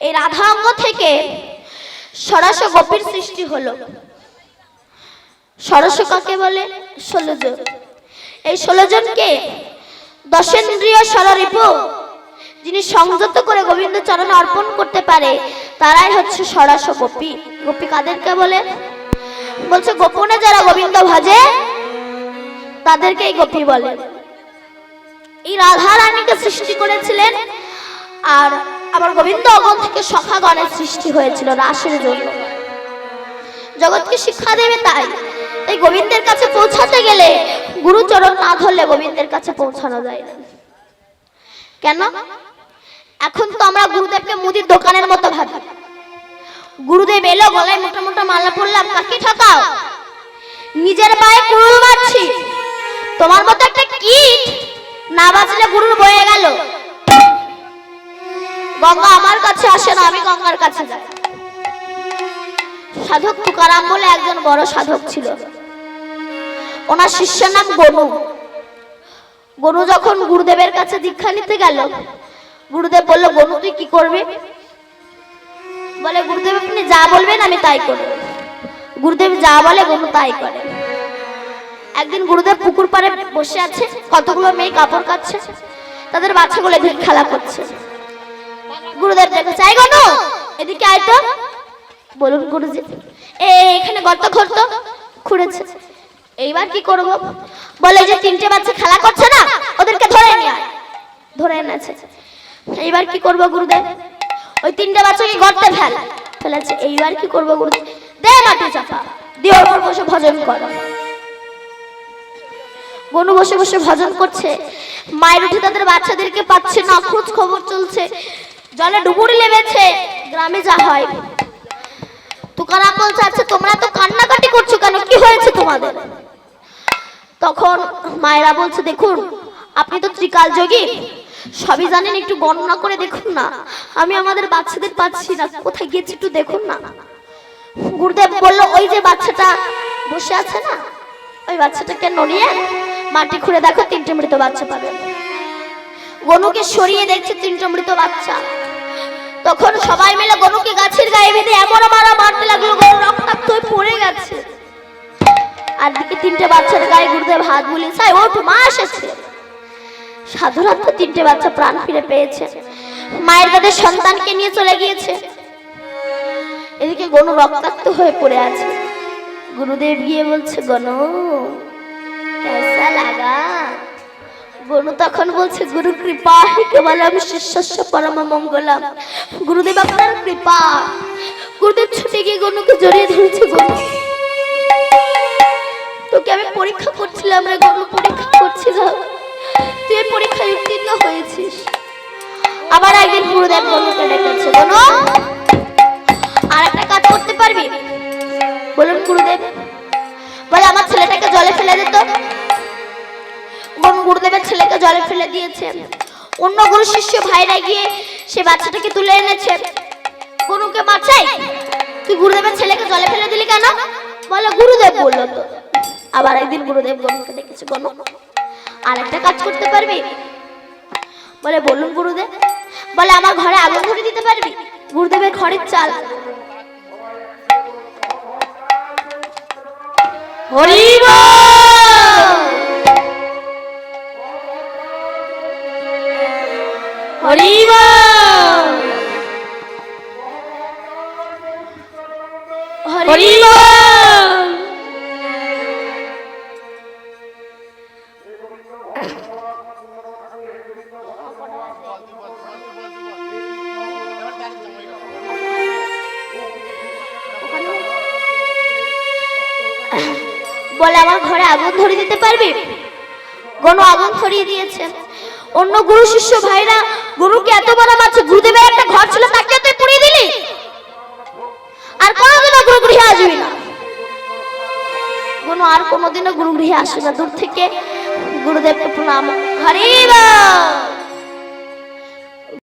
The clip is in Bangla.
এই রাধা অঙ্গ থেকে সরস গোপীর সৃষ্টি হলো। সরস কাকে বলে? ষোলো জন এই ষোলো জনকে দশেন্দ্রীয় সররিপু যিনি সংযত করে গোবিন্দ চরণে অর্পণ করতে পারে, তারাই হচ্ছে সরস গোপী। গোপী কাদেরকে বলে? বলছে, গোপনে যারা গোবিন্দ ভজে তাদেরকেই গোপী বলে। এই রাধা রানীকে সৃষ্টি করেছিলেন আর আবার গোবিন্দ অগণ থেকে সখাগণের সৃষ্টি হয়েছিল রাসের জন্য। জগৎকে শিক্ষা দেবে তাই এই গোবিন্দের কাছে পৌঁছাতে গেলে গুরুচরণ না ধরলে গোবিন্দের কাছে পৌঁছানো যায় না। কেন? এখন তো আমরা গুরুদেবকে মুদির দোকানের মতো ভাবি। গুরুদেব এলো, গলায় মোটা মোটা মালা পরলাম, কাকে ঠকাও নিজের পায়ে কুড়ুল মারছি। তোমার মতো একটা কীট না বাঁচলে গুরুর বয়ে গেল। গঙ্গা আমার কাছে আসে না, আমি গঙ্গার কাছে যাই। সাধক তুকারাম বলে একজন বড় সাধক ছিল। ওনার শিষ্যের নাম গনু। গনু যখন গুরুদেবের কাছে দীক্ষা নিতে গেল, গুরুদেব বলল, গনু, তুই কি করবি? বলে, গুরুদেব, আপনি যা বলবেন আমি তাই করব। গুরুদেব যা বলে, গনু তাই করে। একদিন গুরুদেব পুকুর পাড়ে বসে আছে, কতগুলো মেয়ে কাপড় কাচ্ছে তাদের বাচ্চাগুলো খেলা করছে। গুরুদেব দেখে চাই গনু এদিকে আয় তো। বলুন গুরুজি এখানে গর্ত খরতো খুঁড়েছে। এইবার কি করব? বলে যে তিনটে বাচ্চা খেলা করছে না, ওদেরকে ধরে নিয়ে আয়। ধরে এনেছে। এইবার কি করব গুরুদেব? ওই তিনটে বাচ্চাকে গর্তে ফেল? ফেলেছে। এইবার কি করব গুরুদেব? দে মাটি চাপা। দিয়ে ওর বসে ভজন করো। গনু বসে বসে ভজন করছে। মায়ের উঠে তাদের বাচ্চাদেরকে পাচ্ছে না, খোঁজ খবর চলছে। জলে ডুবুরি লেবেছে গ্রামে যা হয়। তুকারাম বলছে আচ্ছা তোমরা তো কান্নাকাটি করছ কেন? কি হয়েছে তোমাদের? তখন মায়েরা বলছে, দেখুন, আপনি তো ত্রিকাল যোগী। সবই জানেন, একটু গণনা করে দেখুন না। আমি আমাদের বাচ্চাদের পাচ্ছি না। কোথায় গেছি একটু দেখুন না। গুরুদেব বলল, ওই যে বাচ্চাটা বসে আছে না? ওই বাচ্চাটাকে নড়িয়ে মাটি খুঁড়ে দেখো, তিনটে মৃত বাচ্চা পাবে। গনুকে সরিয়ে দেখছে তিনটে মৃত বাচ্চা। তখন সবাই মিলে গনুকে গাছের গায়ে বেঁধে এমন মারা মারতে লাগল গরু রক্তাক্ত হয়ে পড়ে গেছে। আর দিকে তিনটে বাচ্চার গায়ে গুরুদেব হাত বুলিয়ে সাই ওঠ, মা এসেছে। সাধুরাত তো তিনটে বাচ্চা প্রাণ ফিরে পেয়েছে। মায়ের তাদের সন্তানকে নিয়ে চলে গিয়েছে। এদিকে গনু রক্তাক্ত হয়ে পড়ে আছে। গুরুদেব গিয়ে বলছে, গনু কেসা লাগা। গনু তখন বলছে, গুরু কৃপা, হি কেবলম শিষ্যস্য পরম মঙ্গলম। গুরুদেব আপনার কৃপা। গুরুদেব ছুটে গিয়ে গনুকে জড়িয়ে ধরেছে গনু তোকে আমি পরীক্ষা করছিলাম রে গনু পরীক্ষা করছিলাম। তুই পরীক্ষায় উত্তীর্ণ হয়েছিস। আবার একদিন গুরুদেব গনুকে ডেকেছে গনু গুরুদেবের ছেলেকে জলে ফেলে দিয়েছে। অন্য গুরু শিষ্য ভাইরা গিয়ে সে বাচ্চাটাকে তুলে এনেছে। গনুকে বাঁচাই? তুই গুরুদেবের ছেলেকে জলে ফেলে দিলি কেন? বলে, গুরুদেব বলল তো। আবার একদিন গুরুদেব গনুকে ডেকেছে, গনু আর একটা কাজ করতে পারবি? বলে, বলুন গুরুদেব। বলে, আমার ঘরে আগুন ধরে দিতে পারবি? গুরুদেবের ঘরের চাল। হরিব বলে আমার ঘরে আগুন ধরিয়ে দিতে পারবি? গনু আগুন ধরিয়ে দিয়েছে। অন্য গুরু শিষ্য ভাইরা, গুরুকে এত বড় মারছে গুরুদেবের একটা ঘর ছিল, তাকে গনু আর কোনোদিনও গুরু গৃহে আসবে না। দূর থেকে গুরুদেবকে প্রণাম। হরি বল!